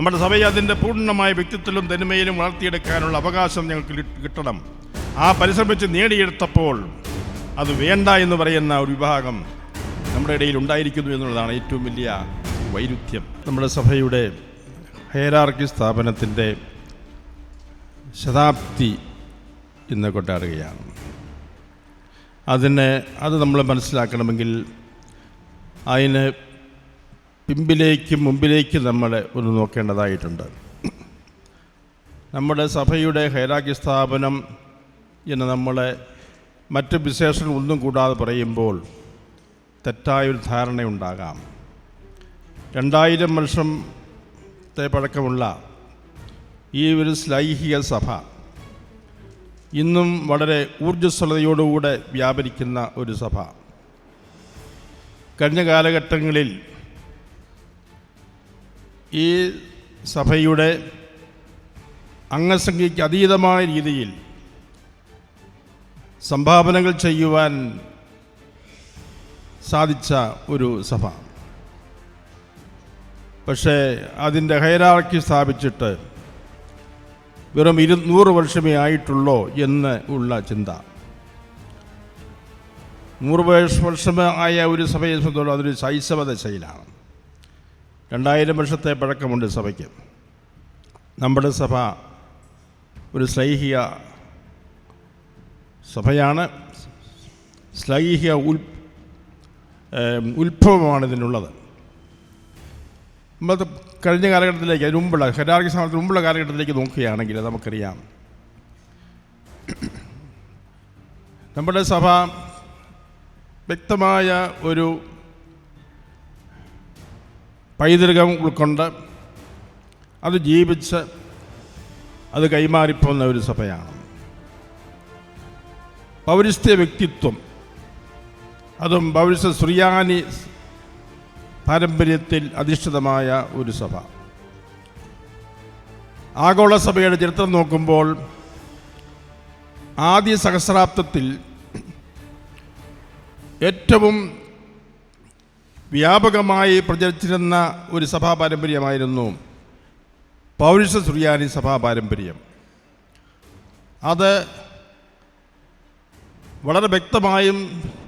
നമ്മുടെ സഭയെ അതിന്റെ പൂർണമായ വ്യക്തിത്വത്തിലും തനിമയിലും വളർത്തിയെടുക്കാനുള്ള അവകാശം ഞങ്ങൾക്ക് കിട്ടണം. ആ പരിശ്രമിച്ച് നേടിയെടുത്തപ്പോൾ അത് വേണ്ട എന്ന് പറയുന്ന ഒരു വിഭാഗം നമ്മുടെ ഇടയിൽ ഉണ്ടായിരിക്കുന്നു എന്നുള്ളതാണ് ഏറ്റവും വലിയ വൈരുദ്ധ്യം. നമ്മുടെ സഭയുടെ ഹൈറാർക്കി സ്ഥാപനത്തിന്റെ ശതാബ്ദി ഇന്ന് കൊണ്ടാടുകയാണ് അതിന് അത് നമ്മൾ മനസ്സിലാക്കണമെങ്കിൽ അതിന് പിമ്പിലേക്കും മുമ്പിലേക്കും നമ്മൾ ഒന്ന് നോക്കേണ്ടതായിട്ടുണ്ട്. നമ്മുടെ സഭയുടെ ഹൈരാഗ്യ സ്ഥാപനം എന്ന് നമ്മൾ മറ്റ് വിശേഷങ്ങൾ ഒന്നും കൂടാതെ പറയുമ്പോൾ തെറ്റായൊരു ധാരണയുണ്ടാകാം. രണ്ടായിരം വർഷത്തെ പഴക്കമുള്ള ഈ ഒരു സ്ലൈഹിക സഭ ഇന്നും വളരെ ഊർജസ്വലതയോടുകൂടെ വ്യാപരിക്കുന്ന ഒരു സഭ. കഴിഞ്ഞ കാലഘട്ടങ്ങളിൽ ഈ സഭയുടെ അംഗസംഖ്യയ്ക്ക് അതീതമായ രീതിയിൽ സംഭാവനകൾ ചെയ്യുവാൻ സാധിച്ച ഒരു സഭ. പക്ഷേ അതിന്റെ ഹൈറാർക്കി സ്ഥാപിച്ചിട്ട് വെറും ഇരുന്നൂറ് വർഷമേ ആയിട്ടുള്ളോ എന്ന് ഉള്ള ചിന്ത. നൂറ് വർഷമേ ആയ ഒരു സഭയെ സംബന്ധിച്ചോളം അതൊരു ശൈശവ ദശയിലാണ്. രണ്ടായിരം വർഷത്തെ പഴക്കമുണ്ട് സഭയ്ക്ക്. നമ്മുടെ സഭ ഒരു സ്ലൈഹിക സഭയാണ്. സ്ലൈഹിക ഉൽ ഉത്ഭവമാണ് ഇതിനുള്ളത്. നമ്മൾ കഴിഞ്ഞ കാലഘട്ടത്തിലേക്ക് അതിന് മുമ്പുള്ള ഹെരാർക്കി സമയത്തിന് മുമ്പുള്ള കാലഘട്ടത്തിലേക്ക് നോക്കുകയാണെങ്കിൽ നമുക്കറിയാം. നമ്മുടെ സഭ വ്യക്തമായ ഒരു പൈതൃകം ഉൾക്കൊണ്ട് അത് ജീവിച്ച് അത് കൈമാറിപ്പോകുന്ന ഒരു സഭയാണ്. പൗരസ്ത്യ വ്യക്തിത്വം അതും പൗരസ്ത്യ സുറിയാനി പാരമ്പര്യത്തിൽ അധിഷ്ഠിതമായ ഒരു സഭ. ആഗോള സഭയുടെ ചരിത്രം നോക്കുമ്പോൾ ആദ്യ സഹസ്രാബ്ദത്തിൽ ഏറ്റവും വ്യാപകമായി പ്രചരിച്ചിരുന്ന ഒരു സഭാ പാരമ്പര്യമായിരുന്നു പൗരുഷ സുറിയാനി സഭാ പാരമ്പര്യം അത് വളരെ വ്യക്തമായും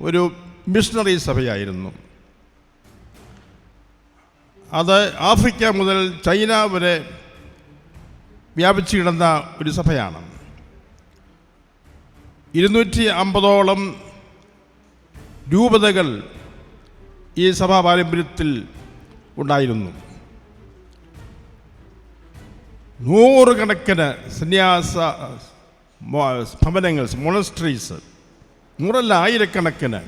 ഒരു മിഷണറി സഭയായിരുന്നു. അത് ആഫ്രിക്ക മുതൽ ചൈന വരെ വ്യാപിച്ചു കിടന്ന ഒരു സഭയാണ്. ഇരുന്നൂറ്റി അമ്പതോളം രൂപതകൾ ഈ സഭാ പാരമ്പര്യത്തിൽ ഉണ്ടായിരുന്നു. നൂറുകണക്കിന് സന്യാസ ഭവനങ്ങൾ മൊണസ്ട്രീസ് നൂറല്ല ആയിരക്കണക്കിന്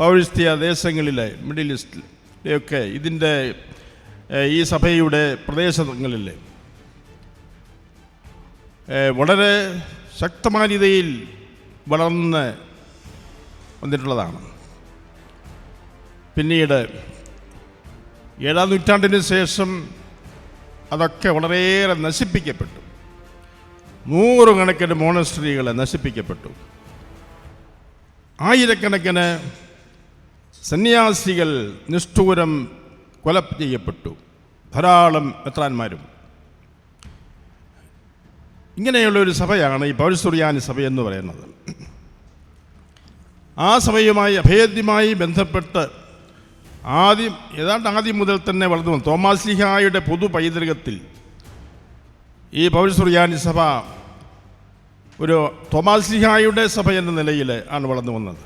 പൗരസ്ത്യ ദേശങ്ങളിലെ മിഡിൽ ഈസ്റ്റിലെയൊക്കെ ഇതിന്റെ ഈ സഭയുടെ പ്രദേശങ്ങളിൽ വളരെ ശക്തമായ രീതിയിൽ വളർന്ന് വന്നിട്ടുള്ളതാണ്. പിന്നീട് ഏഴാം നൂറ്റാണ്ടിന് ശേഷം അതൊക്കെ വളരെയേറെ നശിപ്പിക്കപ്പെട്ടു. നൂറുകണക്കിന് മോണസ്ട്രീകളെ നശിപ്പിക്കപ്പെട്ടു. ആയിരക്കണക്കിന് സന്യാസികൾ നിഷ്ഠൂരം കൊല ചെയ്യപ്പെട്ടു. ധാരാളം മെത്രാന്മാരും. ഇങ്ങനെയുള്ള ഒരു സഭയാണ് ഈ പൗരസ്തുറിയാനി സഭ എന്ന് പറയുന്നത്. ആ സഭയുമായി അഭേദ്യമായി ബന്ധപ്പെട്ട് ആദ്യം ഏതാണ്ട് ആദ്യം മുതൽ തന്നെ വളർന്നു വന്നു. തോമാസ്ലിഹായുടെ പൊതു പൈതൃകത്തിൽ ഈ പൗരസുറിയാനി സഭ ഒരു തോമാസ്ലിഹായുടെ സഭ എന്ന നിലയിൽ ആണ് വളർന്നു വന്നത്.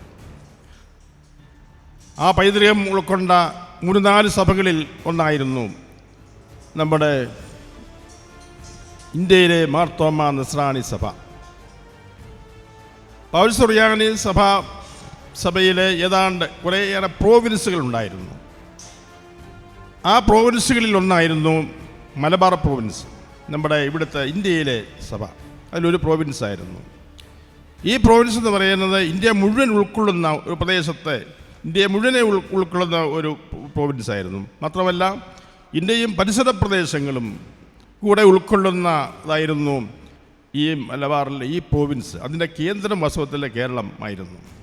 ആ പൈതൃകം ഉൾക്കൊണ്ട മൂന്ന് നാല് സഭകളിൽ ഒന്നായിരുന്നു നമ്മുടെ ഇന്ത്യയിലെ മാർത്തോമ നസ്രാണി സഭ. പൗരസുറിയാനി സഭ സഭയിൽ ഏതാണ്ട് കുറേയേറെ പ്രോവിൻസുകൾ ഉണ്ടായിരുന്നു. ആ പ്രോവിൻസുകളിൽ ഒന്നായിരുന്നു മലബാർ പ്രോവിൻസ് നമ്മുടെ ഇവിടുത്തെ ഇന്ത്യയിലെ സഭ. അതിലൊരു പ്രോവിൻസ് ആയിരുന്നു. ഈ പ്രോവിൻസ് എന്ന് പറയുന്നത് ഇന്ത്യ മുഴുവൻ ഉൾക്കൊള്ളുന്ന ഒരു പ്രദേശത്തെ ഇന്ത്യയെ മുഴുവനെ ഉൾ ഉൾക്കൊള്ളുന്ന ഒരു പ്രോവിൻസ് ആയിരുന്നു. മാത്രമല്ല ഇന്ത്യയും പരിസര പ്രദേശങ്ങളും കൂടെ ഉൾക്കൊള്ളുന്നതായിരുന്നു ഈ മലബാറിലെ ഈ പ്രോവിൻസ് അതിന്റെ കേന്ദ്രം വാസ്തവത്തിലെ കേരളം ആയിരുന്നു.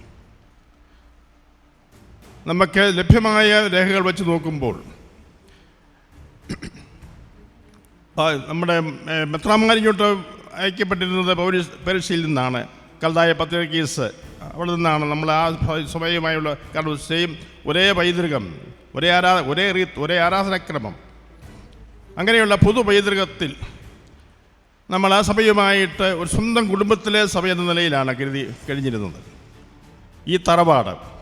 നമുക്ക് ലഭ്യമായ രേഖകൾ വെച്ച് നോക്കുമ്പോൾ നമ്മുടെ മെത്രാമാരിങ്ങോട്ട് അയക്കപ്പെട്ടിരുന്നത് പൗരീസ് പരീക്ഷയിൽ നിന്നാണ്. കൽതായ പത്രികീസ് അവിടെ നിന്നാണ് നമ്മൾ ആ സ്വയമായുള്ള കാരണം സെയിം ഒരേ പൈതൃകം ഒരേ ആരാ ഒരേ റീ ഒരേ ആരാധനാക്രമം. അങ്ങനെയുള്ള പൊതു പൈതൃകത്തിൽ നമ്മൾ ആ സഭയുമായിട്ട് ഒരു സ്വന്തം കുടുംബത്തിലെ സഭ എന്ന നിലയിലാണ് കരുതി കഴിഞ്ഞിരുന്നത്. ഈ തറവാട്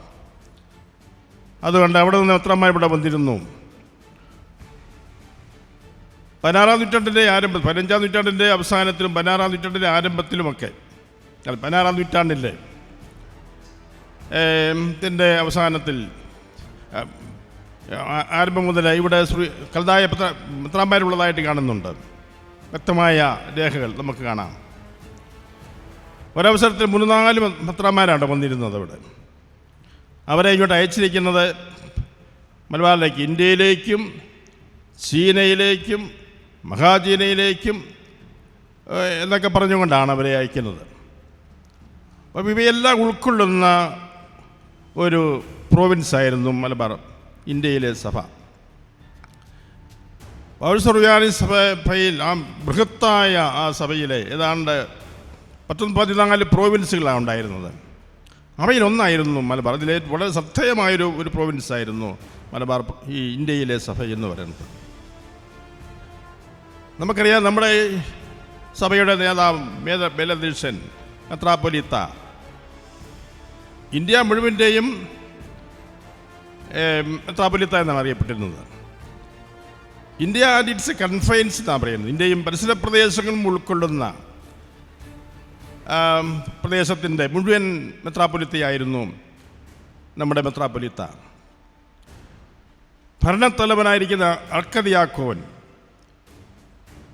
അതുകൊണ്ട് അവിടെ നിന്ന് എത്രമാർ ഇവിടെ വന്നിരുന്നു? പതിനാറാം നൂറ്റാണ്ടിന്റെ ആരംഭം പതിനഞ്ചാം നൂറ്റാണ്ടിന്റെ അവസാനത്തിലും പതിനാറാം നൂറ്റാണ്ടിന്റെ ആരംഭത്തിലുമൊക്കെ പതിനാറാം നൂറ്റാണ്ടിന്റെ ത്തിന്റെ അവസാനത്തിൽ ആരംഭം മുതൽ ഇവിടെ കലതായ പത്ര മിത്രാന്മാരുള്ളതായിട്ട് കാണുന്നുണ്ട്. വ്യക്തമായ രേഖകൾ നമുക്ക് കാണാം. ഒരവസരത്തിൽ മൂന്ന് നാല് പത്രാമാരാണ് വന്നിരുന്നത് അവിടെ. അവരെ ഇങ്ങോട്ട് അയച്ചിരിക്കുന്നത് മലബാറിലേക്ക് ഇന്ത്യയിലേക്കും ചീനയിലേക്കും മഹാചീനയിലേക്കും എന്നൊക്കെ പറഞ്ഞുകൊണ്ടാണ് അവരെ അയക്കുന്നത്. അപ്പം ഇവയെല്ലാം ഉൾക്കൊള്ളുന്ന ഒരു പ്രോവിൻസ് ആയിരുന്നു മലബാർ ഇന്ത്യയിലെ സഭ. പൗരസ്വർവ്യാനി സഭയിൽ ആ ബൃഹത്തായ ആ സഭയിലെ ഏതാണ്ട് പത്തൊന്ന് പതിനാല് പ്രോവിൻസുകളാണ് ഉണ്ടായിരുന്നത്. അവയിലൊന്നായിരുന്നു മലബാർ. അതിലെ വളരെ ശ്രദ്ധേയമായൊരു ഒരു പ്രൊവിൻസ് ആയിരുന്നു മലബാർ ഈ ഇന്ത്യയിലെ സഭ എന്ന് പറയുന്നത്. നമുക്കറിയാം നമ്മുടെ സഭയുടെ നേതാവ് മേധ ബലദീഷൻ മെത്രാപ്പൊലിത്ത ഇന്ത്യ മുഴുവന്റെയും മെത്രാപ്പൊലിത്ത എന്നാണ് അറിയപ്പെട്ടിരുന്നത്. ഇന്ത്യ ആൻഡ് ഇറ്റ്സ് കൺഫൈൻസ് എന്നാണ് പറയുന്നത്. ഇന്ത്യയും പരിസര പ്രദേശങ്ങളും ഉൾക്കൊള്ളുന്ന പ്രദേശത്തിന്റെ മുഴുവൻ മെത്രാപ്പൊലിത്തയായിരുന്നു നമ്മുടെ മെത്രാപ്പൊലിത്ത. ഭരണത്തലവനായിരിക്കുന്ന അർക്കതിയാക്കോൻ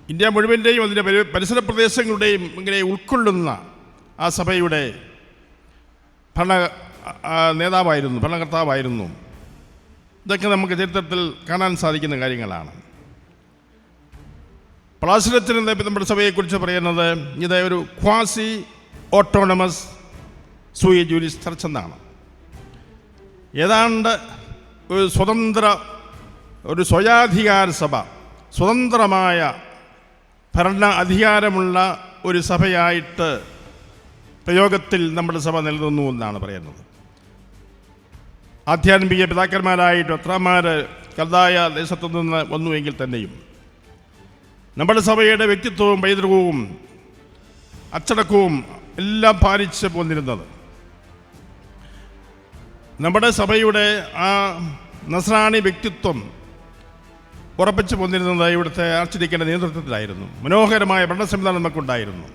ഇന്ത്യ മുഴുവന്റെയും അതിന്റെ പരി- പരിസര പ്രദേശങ്ങളുടെയും ഇങ്ങനെ ഉൾക്കൊള്ളുന്ന ആ സഭയുടെ ഭരണ നേതാവായിരുന്നു ഭരണകർത്താവായിരുന്നു. ഇതൊക്കെ നമുക്ക് ചരിത്രത്തിൽ കാണാൻ സാധിക്കുന്ന കാര്യങ്ങളാണ്. പ്ലാസിഡത്തിന് നമ്മുടെ സഭയെക്കുറിച്ച് പറയുന്നത് ഇത് ഒരു quasi autonomous sui juris church എന്നാണ് ഏതാണ്ട് ഒരു സ്വതന്ത്ര ഒരു സ്വയാധികാര സഭ സ്വതന്ത്രമായ ഭരണ അധികാരമുള്ള ഒരു സഭയായിട്ട് പ്രയോഗത്തിൽ നമ്മുടെ സഭ നിലനിന്നു എന്നാണ് പറയുന്നത്. ആധ്യാത്മിക പിതാക്കന്മാരായിട്ട് അത്രമാർ കൽതായ ദേശത്തു നിന്ന് വന്നുവെങ്കിൽ തന്നെയും നമ്മുടെ സഭയുടെ വ്യക്തിത്വവും പൈതൃകവും അച്ചടക്കവും എല്ലാം പാലിച്ച് പോന്നിരുന്നത്. നമ്മുടെ സഭയുടെ ആ നസ്രാണി വ്യക്തിത്വം ഉറപ്പിച്ചു പോന്നിരുന്നത് ഇവിടുത്തെ ആർച്ചിരിക്കേണ്ട നേതൃത്വത്തിലായിരുന്നു. മനോഹരമായ ഭരണ സംവിധാനം നമുക്കുണ്ടായിരുന്നു.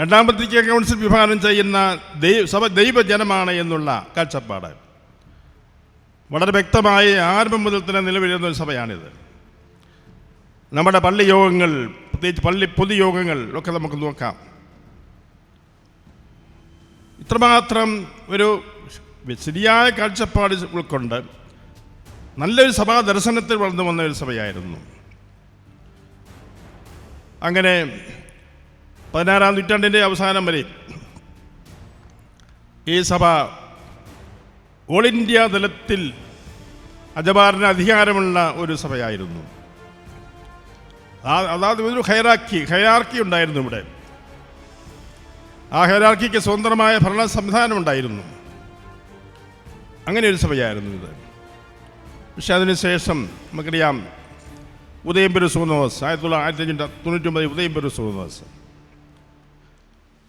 രണ്ടാമത്തേക്ക് കൗൺസിൽ വിഭാവനം ചെയ്യുന്ന ദൈവ സഭ ദൈവജനമാണ് എന്നുള്ള കാഴ്ചപ്പാട്. വളരെ വ്യക്തമായി ആരംഭം മുതൽ തന്നെ നിലവിലിരുന്ന ഒരു സഭയാണിത്. നമ്മുടെ പള്ളി യോഗങ്ങൾ പ്രത്യേകിച്ച് പള്ളി പൊതുയോഗങ്ങൾ ഒക്കെ നമുക്ക് നോക്കാം. ഇത്രമാത്രം ഒരു ശരിയായ കാഴ്ചപ്പാട് ഉൾക്കൊണ്ട് നല്ലൊരു സഭാ ദർശനത്തിൽ വളർന്നു വന്ന ഒരു സഭയായിരുന്നു. അങ്ങനെ പതിനാറാം നൂറ്റാണ്ടിന്റെ അവസാനം വരെ ഈ സഭ ഓൾ ഇന്ത്യ തലത്തിൽ അജപാറിന് അധികാരമുള്ള ഒരു സഭയായിരുന്നു. അതായത് ഒരു ഹൈറാക്കി ഹൈറാർക്കി ഉണ്ടായിരുന്നു ഇവിടെ. ആ ഹൈറാർക്കിക്ക് സ്വതന്ത്രമായ ഭരണ സംവിധാനം ഉണ്ടായിരുന്നു അങ്ങനെ ഒരു സഭയായിരുന്നു ഇത്. പക്ഷെ അതിനുശേഷം നമുക്കറിയാം ഉദയംപുര സൂനോസ് ആയിരത്തി തൊള്ളായിരത്തി അഞ്ഞൂറ്റി തൊണ്ണൂറ്റൊമ്പത് പെരു സൂനോസ്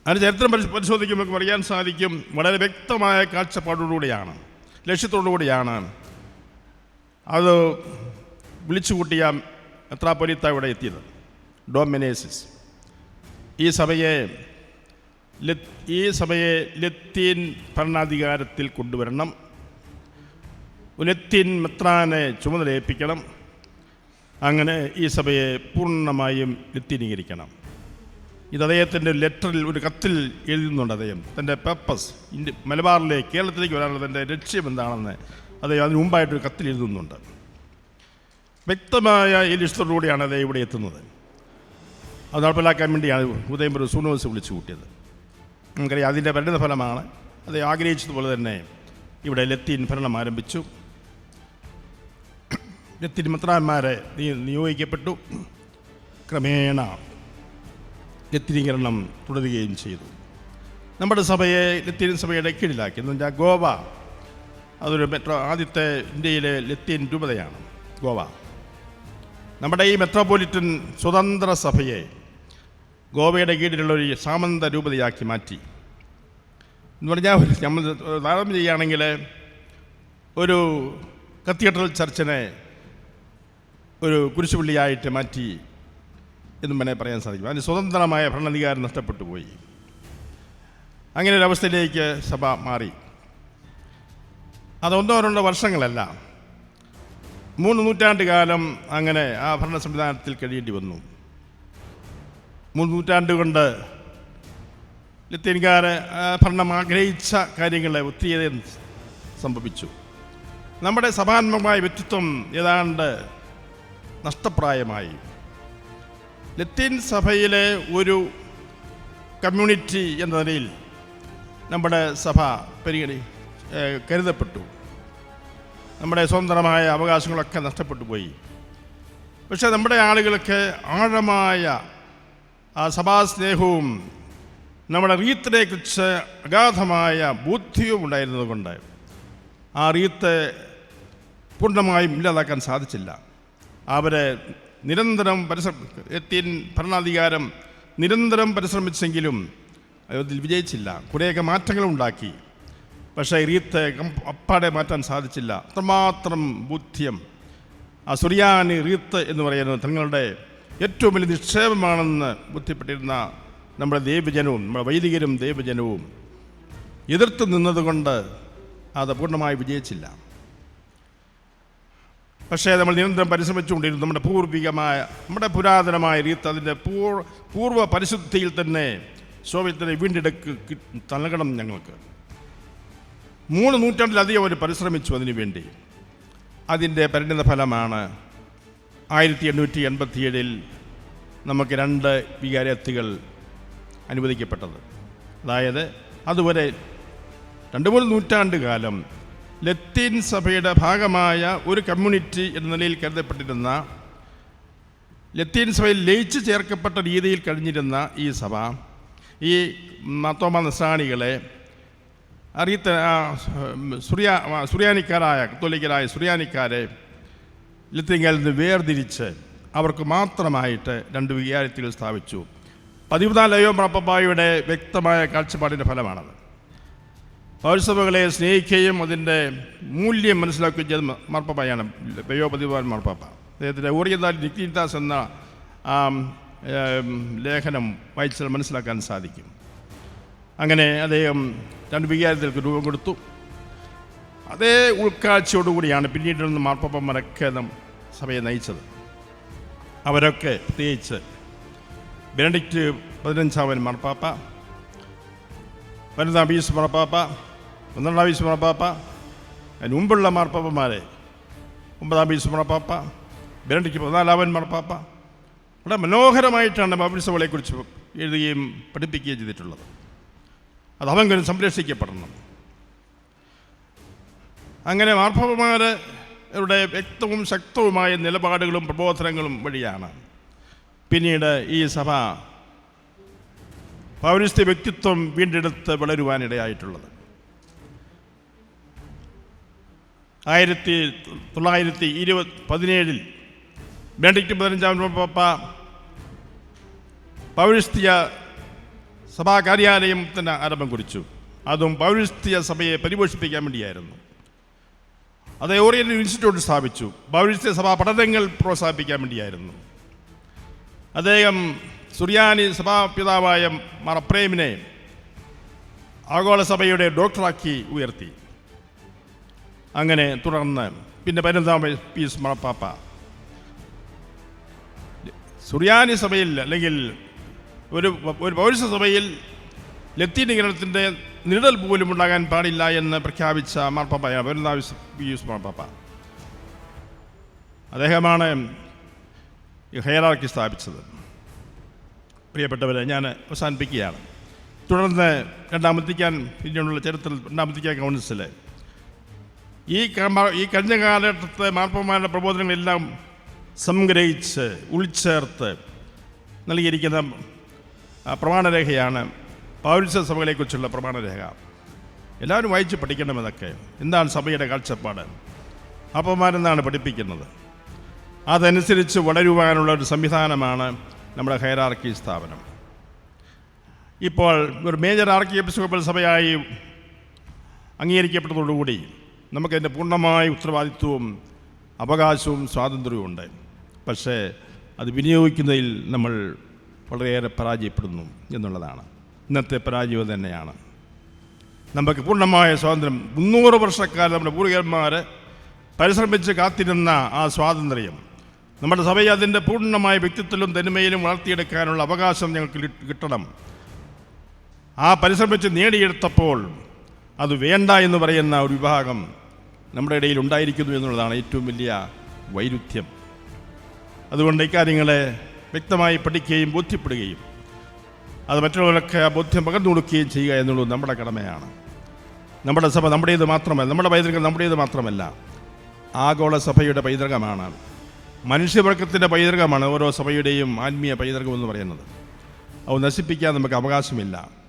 അതിന് ചരിത്രം പരി പരിശോധിക്കുമ്പോൾ നമുക്ക് അറിയാൻ സാധിക്കും വളരെ വ്യക്തമായ കാഴ്ചപ്പാടോടുകൂടിയാണ് ലക്ഷ്യത്തോടുകൂടിയാണ് അത് വിളിച്ചുകൂട്ടിയ മെത്രാപ്പൊലിത്ത ഇവിടെ എത്തിയത്. ഡോമിനേസിസ്. ഈ സഭയെ ഈ സഭയെ ലത്തീൻ ഭരണാധികാരത്തിൽ കൊണ്ടുവരണം. ലത്തീൻ മെത്രാനെ ചുമതലയേൽപ്പിക്കണം. അങ്ങനെ ഈ സഭയെ പൂർണമായും ലത്തീനീകരിക്കണം. ഇത് അദ്ദേഹത്തിന്റെ ലെറ്ററിൽ ഒരു കത്തിൽ എഴുതുന്നുണ്ട് അദ്ദേഹം. തന്റെ പർപ്പസ് ഇന്ത്യ മലബാറിലേക്ക് കേരളത്തിലേക്ക് വരാനുള്ള തന്റെ ലക്ഷ്യം എന്താണെന്ന് അദ്ദേഹം അതിന് മുമ്പായിട്ടൊരു കത്തിൽ എഴുതുന്നുണ്ട്. വ്യക്തമായ ഈ ലിസ്റ്റോടുകൂടിയാണ് അത് ഇവിടെ എത്തുന്നത്. അത് നടപ്പിലാക്കാൻ വേണ്ടിയാണ് ഉദയംപുരം സൂനോസ് വിളിച്ചു കൂട്ടിയത്. നമുക്കറിയാം അതിന്റെ പരിണിത ഫലമാണ് അത് ആഗ്രഹിച്ചതുപോലെ തന്നെ ഇവിടെ ലത്തീൻ ഭരണം ആരംഭിച്ചു. ലത്തീൻ ലത്തിരിമത്രാന്മാരെ നിയോഗിക്കപ്പെട്ടു. ക്രമേണ ലത്തിനീകരണം തുടരുകയും ചെയ്തു. നമ്മുടെ സഭയെ ലത്തീൻ സഭയുടെ കീഴിലാക്കി. എന്ന് വെച്ചാൽ ഗോവ അതൊരു മെട്രോ ആദ്യത്തെ ഇന്ത്യയിലെ ലത്തീൻ രൂപതയാണ്. ഗോവ. നമ്മുടെ ഈ മെത്രോപൊലിറ്റൻ സ്വതന്ത്ര സഭയെ ഗോവയുടെ കീഴിലുള്ള ഒരു സാമന്ത രൂപതയാക്കി മാറ്റി. എന്ന് പറഞ്ഞാൽ നമ്മൾ താരതമ്യം ചെയ്യുകയാണെങ്കിൽ ഒരു കത്തീഡ്രൽ ചർച്ചിനെ ഒരു കുരിശുപള്ളിയായിട്ട് മാറ്റി എന്നും വേണേൽ പറയാൻ സാധിക്കും. അതിന് സ്വതന്ത്രമായ ഭരണാധികാരം നഷ്ടപ്പെട്ടു പോയി. അങ്ങനെ ഒരു അവസ്ഥയിലേക്ക് സഭ മാറി. അതൊന്നോ രണ്ടോ വർഷങ്ങളല്ല. മൂന്ന് നൂറ്റാണ്ട് കാലം അങ്ങനെ ആ ഭരണ സംവിധാനത്തിൽ കഴിയേണ്ടി വന്നു. മൂന്ന് നൂറ്റാണ്ട് കൊണ്ട് ലത്തീൻകാർ ഭരണം ആഗ്രഹിച്ച കാര്യങ്ങളെ ഒത്തിരിയേറെ സംഭവിച്ചു. നമ്മുടെ സഭാത്മകമായ വ്യക്തിത്വം ഏതാണ്ട് നഷ്ടപ്രായമായി. ലത്തീൻ സഭയിലെ ഒരു കമ്മ്യൂണിറ്റി എന്ന നിലയിൽ നമ്മുടെ സഭ പരിഗണി കരുതപ്പെട്ടു. നമ്മുടെ സ്വതന്ത്രമായ അവകാശങ്ങളൊക്കെ നഷ്ടപ്പെട്ടു പോയി. പക്ഷേ നമ്മുടെ ആളുകൾക്ക് ആഴമായ ആ സഭാസ്നേഹവും നമ്മുടെ റീത്തിനെക്കുറിച്ച് അഗാധമായ ബോധ്യവും ഉണ്ടായിരുന്നതുകൊണ്ട് ആ റീത്ത് പൂർണമായും ഇല്ലാതാക്കാൻ സാധിച്ചില്ല. അവരെ നിരന്തരം പരിശ്രമ ഭരണാധികാരം നിരന്തരം പരിശ്രമിച്ചെങ്കിലും അതിൽ വിജയിച്ചില്ല. കുറേയൊക്കെ മാറ്റങ്ങളുണ്ടാക്കി. പക്ഷേ റീത്ത് അപ്പാടെ മാറ്റാൻ സാധിച്ചില്ല. അത്രമാത്രം ബുദ്ധ്യം. ആ സുറിയാനി റീത്ത് എന്ന് പറയുന്നത് തങ്ങളുടെ ഏറ്റവും വലിയ നിക്ഷേപമാണെന്ന് ബുദ്ധിപ്പെട്ടിരുന്ന നമ്മുടെ ദേവജനവും നമ്മുടെ വൈദികരും ദേവജനവും എതിർത്ത് നിന്നതുകൊണ്ട് അത് പൂർണമായി വിജയിച്ചില്ല. പക്ഷേ നമ്മൾ നിരന്തരം പരിശ്രമിച്ചുകൊണ്ടിരുന്നു നമ്മുടെ പൂർവികമായ നമ്മുടെ പുരാതനമായ രീതി അതിന്റെ പൂർ പൂർവ പരിശുദ്ധിയിൽ തന്നെ ശോഭത്തിനെ വീണ്ടെടുക്ക് നൽകണം ഞങ്ങൾക്ക്. മൂന്ന് നൂറ്റാണ്ടിലധികം അവർ പരിശ്രമിച്ചു അതിനുവേണ്ടി അതിന്റെ പരിണിത ഫലമാണ് ആയിരത്തി എണ്ണൂറ്റി എൺപത്തിയേഴിൽ നമുക്ക് രണ്ട് വികാരത്തുകൾ അനുവദിക്കപ്പെട്ടത്. അതായത് അതുവരെ രണ്ട് മൂന്ന് നൂറ്റാണ്ട് കാലം ലത്തീൻ സഭയുടെ ഭാഗമായ ഒരു കമ്മ്യൂണിറ്റി എന്ന നിലയിൽ കരുതപ്പെട്ടിരുന്ന ലത്തീൻ സഭയിൽ ലയിച്ചു ചേർക്കപ്പെട്ട രീതിയിൽ കഴിഞ്ഞിരുന്ന ഈ സഭ ഈ മത്തോമ നസാണികളെ അറിയത്ത സുറിയാ സുറിയാനിക്കാരായ കത്തോലിക്കരായ സുറിയാനിക്കാരെ ലത്തീങ്കയിൽ നിന്ന് വേർതിരിച്ച് അവർക്ക് മാത്രമായിട്ട് രണ്ട് വികാരത്തികൾ സ്ഥാപിച്ചു. പതിമൂന്നാം ലയോ പ്രപ്പായുടെ വ്യക്തമായ കാഴ്ചപ്പാടിന്റെ ഫലമാണത്. പൗരസഭകളെ സ്നേഹിക്കുകയും അതിന്റെ മൂല്യം മനസ്സിലാക്കുകയും ചെയ്ത മാർപ്പാപ്പയാണ് ലയോ പതിവാൻ മാർപ്പാപ്പ. അദ്ദേഹത്തിന്റെ ഓറിയന്താൽ നിക്തിദാസ് എന്ന ലേഖനം വായിച്ചാൽ മനസ്സിലാക്കാൻ സാധിക്കും. അങ്ങനെ അദ്ദേഹം രണ്ട് വികാരത്തിലേക്ക് രൂപം കൊടുത്തു. അതേ ഉൾക്കാഴ്ചയോടുകൂടിയാണ് പിന്നീട് നിന്ന് മാർപ്പാപ്പന്മാരൊക്കെ സഭയെ നയിച്ചത്. അവരൊക്കെ പ്രത്യേകിച്ച് ബെനഡിക്റ്റ് പതിനഞ്ചാമൻ മാർപ്പാപ്പ വനിതാ ബീസ് മാർപ്പാപ്പ പന്ത്രണ്ടാം ബീസ് മാർപ്പാപ്പ അതിന് മുമ്പുള്ള മാർപ്പാപ്പന്മാരെ ഒമ്പതാം ബീസ് മാർപ്പാപ്പ ബെനഡിക്റ്റ് പതിനാലാമൻ മാർപ്പാപ്പ വളരെ മനോഹരമായിട്ടാണ് ബാബിസഭകളെക്കുറിച്ച് എഴുതുകയും പഠിപ്പിക്കുകയും ചെയ്തിട്ടുള്ളത്. അത് അവങ്കിലും സംരക്ഷിക്കപ്പെടണം. അങ്ങനെ മാർപ്പാപ്പമാരുടെ വ്യക്തവും ശക്തവുമായ നിലപാടുകളും പ്രബോധനങ്ങളും വഴിയാണ് പിന്നീട് ഈ സഭ പൗരസ്ത്യ വ്യക്തിത്വം വീണ്ടെടുത്ത് വളരുവാനിടയായിട്ടുള്ളത്. ആയിരത്തി തൊള്ളായിരത്തി ഇരുപത് പതിനേഴിൽ ബെനഡിക്റ്റ് പതിനഞ്ചാം പാപ്പ പൗരസ്ത്യ സഭാ കാര്യാലയം തന്നെ ആരംഭം കുറിച്ചു. അതും പൗരസ്ത്യ സഭയെ പരിപോഷിപ്പിക്കാൻ വേണ്ടിയായിരുന്നു. അത് ഓറിയന്റൽ ഇൻസ്റ്റിറ്റ്യൂട്ട് സ്ഥാപിച്ചു. പൗരസ്ത്യ സഭാ പഠനങ്ങൾ പ്രോത്സാഹിപ്പിക്കാൻ വേണ്ടിയായിരുന്നു. അദ്ദേഹം സുറിയാനി സഭാപിതാവായ മറപ്രേമിനെ ആഗോള സഭയുടെ ഡോക്ടറാക്കി ഉയർത്തി. അങ്ങനെ തുടർന്ന് പിന്നെ പതിനൊന്നാം പീസ് മറപ്പാപ്പ സുറിയാനി സഭയിൽ അല്ലെങ്കിൽ ഒരു ഒരു പൗരസഭയിൽ ലത്തീൻ ലത്തീനീകരണത്തിന്റെ നിഴൽ പോലും ഉണ്ടാകാൻ പാടില്ല എന്ന് പ്രഖ്യാപിച്ച മാർപ്പാപ്പയാണ് പതിനൊന്നാം പീസ് മാർപ്പാപ്പ അദ്ദേഹമാണ് ഈ ഹയറാർക്കി സ്ഥാപിച്ചത്. പ്രിയപ്പെട്ടവരെ ഞാൻ അവസാനിപ്പിക്കുകയാണ്. തുടർന്ന് രണ്ടാമത്തിക്കാൻ പിന്നീടുള്ള ചരിത്രത്തിൽ രണ്ടാമത്തിക്കാൻ കൗൺസിൽ ഈ ഈ കഴിഞ്ഞ കാലഘട്ടത്തെ മാർപ്പന്മാരുടെ പ്രബോധനങ്ങളെല്ലാം സംഗ്രഹിച്ച് ഉൾച്ചേർത്ത് നൽകിയിരിക്കുന്ന പ്രമാണരേഖയാണ് പൗരസ്യ സഭകളെക്കുറിച്ചുള്ള പ്രമാണരേഖ. എല്ലാവരും വായിച്ച് പഠിക്കണമെന്നൊക്കെ. എന്താണ് സഭയുടെ കാഴ്ചപ്പാട്? അപ്പന്മാരെന്നാണ് പഠിപ്പിക്കുന്നത്? അതനുസരിച്ച് വളരുവാനുള്ള ഒരു സംവിധാനമാണ് നമ്മുടെ ഹൈറാർക്കി സ്ഥാപനം. ഇപ്പോൾ ഒരു മേജർ ആർക്കി എപ്പിസ്കോപ്പൽ സഭയായി അംഗീകരിക്കപ്പെട്ടതോടുകൂടി നമുക്കതിന്റെ പൂർണമായ ഉത്തരവാദിത്വവും അവകാശവും സ്വാതന്ത്ര്യവും ഉണ്ട്. പക്ഷേ അത് വിനിയോഗിക്കുന്നതിൽ നമ്മൾ വളരെയേറെ പരാജയപ്പെടുന്നു എന്നുള്ളതാണ്. ഇന്നത്തെ പരാജയം തന്നെയാണ്. നമുക്ക് പൂർണമായ സ്വാതന്ത്ര്യം. മുന്നൂറ് വർഷക്കാലം നമ്മുടെ പൂർവികന്മാർ പരിശ്രമിച്ച് കാത്തിരുന്ന ആ സ്വാതന്ത്ര്യം നമ്മുടെ സഭയെ അതിന്റെ പൂർണമായ വ്യക്തിത്വത്തിലും തനിമയിലും വളർത്തിയെടുക്കാനുള്ള അവകാശം ഞങ്ങൾക്ക് കിട്ടണം. ആ പരിശ്രമിച്ച് നേടിയെടുത്തപ്പോൾ അത് വേണ്ട എന്ന് പറയുന്ന ഒരു വിഭാഗം നമ്മുടെ ഇടയിൽ ഉണ്ടായിരിക്കുന്നു എന്നുള്ളതാണ് ഏറ്റവും വലിയ വൈരുദ്ധ്യം. അതുകൊണ്ട് ഇക്കാര്യങ്ങളെ വ്യക്തമായി പഠിക്കുകയും ബോധ്യപ്പെടുകയും അത് മറ്റുള്ളവരൊക്കെ ആ ബോധ്യം പകർന്നു കൊടുക്കുകയും ചെയ്യുക എന്നുള്ളത് നമ്മുടെ കടമയാണ്. നമ്മുടെ സഭ നമ്മുടേത് മാത്രമല്ല നമ്മുടെ പൈതൃകം നമ്മുടേത് മാത്രമല്ല ആഗോള സഭയുടെ പൈതൃകമാണ്. മനുഷ്യവർഗത്തിന്റെ പൈതൃകമാണ് ഓരോ സഭയുടെയും ആത്മീയ പൈതൃകം എന്ന് പറയുന്നത്. അത് നശിപ്പിക്കാൻ നമുക്ക് അവകാശമില്ല.